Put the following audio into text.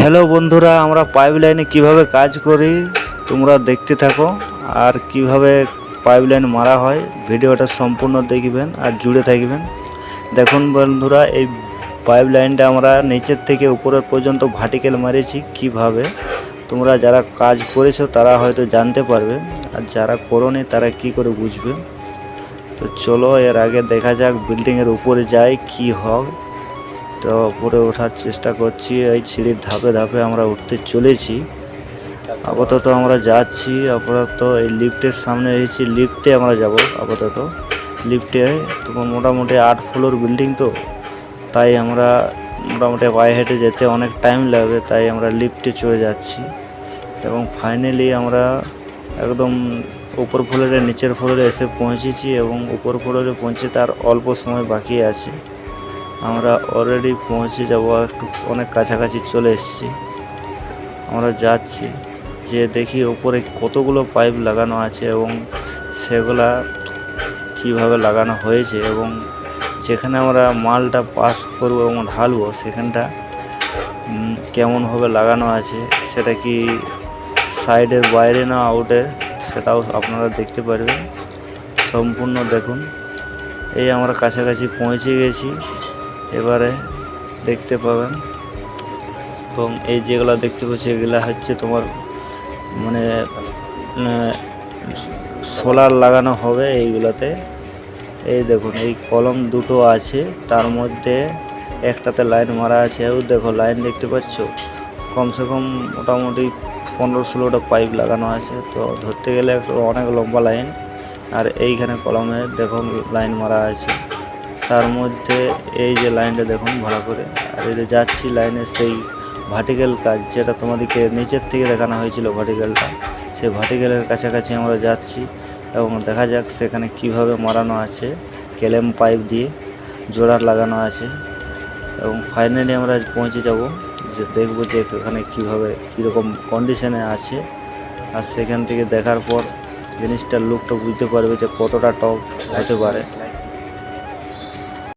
Hello বন্ধুরা, আমরা pipe লাইনে কীভাবে কাজ করি তোমরা দেখতে থাকো। আর কীভাবে পাইপ লাইন মারা হয়, ভিডিওটা সম্পূর্ণ দেখবেন আর জুড়ে থাকবেন। দেখুন বন্ধুরা, এই পাইপ লাইনটা আমরা নিচের থেকে উপরের পর্যন্ত ভার্টিক্যাল মারিছি কীভাবে? তোমরা যারা কাজ করেছ, তারা হয়তো জানতে পারবে। আর যারা করোনি, তারা কি করে বুঝবে? তো চলো, এর আগে দেখা যাক বিল্ডিংয়ের উপরে যাই কি হয়। তো উপরে ওঠার চেষ্টা করছি, এই সিঁড়ির ধাপে ধাপে আমরা উঠতে চলেছি। আপাতত আমরা যাচ্ছি, আপাতত এই লিফটের সামনে এসেছি, লিফটে আমরা যাব আপাতত। লিফটে তোমার মোটামুটি আট ফ্লোর বিল্ডিং তো, তাই আমরা মোটামুটি পায়ে হেঁটে যেতে অনেক টাইম লাগবে, তাই আমরা লিফটে চলে যাচ্ছি। এবং ফাইনালি আমরা একদম উপর ফ্লোরে, নিচের ফ্লোরে এসে পৌঁছেছি এবং উপর ফ্লোরে পৌঁছে তার অল্প সময় বাকি আছে। আমরা অলরেডি পৌঁছে যাব একটু অনেক কাছাকাছি চলে এসেছি। আমরা যাচ্ছি যে দেখি ওপরে কতগুলো পাইপ লাগানো আছে এবং সেগুলা কীভাবে লাগানো হয়েছে এবং যেখানে আমরা মালটা পাস করব এবং ঢালবো, সেখানটা কেমনভাবে লাগানো আছে, সেটা কি সাইডের বাইরে না আউটে সেটাও আপনারা দেখতে পারবেন। সম্পূর্ণ দেখুন। এই আমরা কাছাকাছি পৌঁছে গেছি। এবারে দেখতে পাবেন। এবং এই যেগুলো দেখতে পাচ্ছি, এগুলা হচ্ছে তোমার মানে সোলার লাগানো হবে এইগুলোতে। এই দেখুন, এই কলম দুটো আছে, তার মধ্যে একটাতে লাইন মারা আছে। ও দেখো, লাইন দেখতে পাচ্ছ? কমসে কম মোটামুটি পনেরো ষোলোটা পাইপ লাগানো আছে। তো ধরতে গেলে অনেক লম্বা লাইন। আর এইখানে কলমে দেখুন, লাইন মারা আছে। তার মধ্যে এই যে লাইনটা দেখুন ভালো করে। আর এই যে যাচ্ছি লাইনের সেই ভার্টিক্যাল কাজ যেটা তোমাদেরকে নিচের থেকে দেখানো হয়েছিল ভার্টিক্যালটা সেই ভার্টিক্যালের কাছাকাছি আমরা যাচ্ছি এবং দেখা যাক সেখানে কীভাবে মারানো আছে কেলেম পাইপ দিয়ে জোড়ার লাগানো আছে এবং ফাইনালি আমরা পৌঁছে যাব, যে দেখব যে এখানে কীভাবে, কীরকম কন্ডিশনে আছে। আর সেখান থেকে দেখার পর জিনিসটার লুকটা বুঝতে পারবে যে কতটা টপ হতে পারে।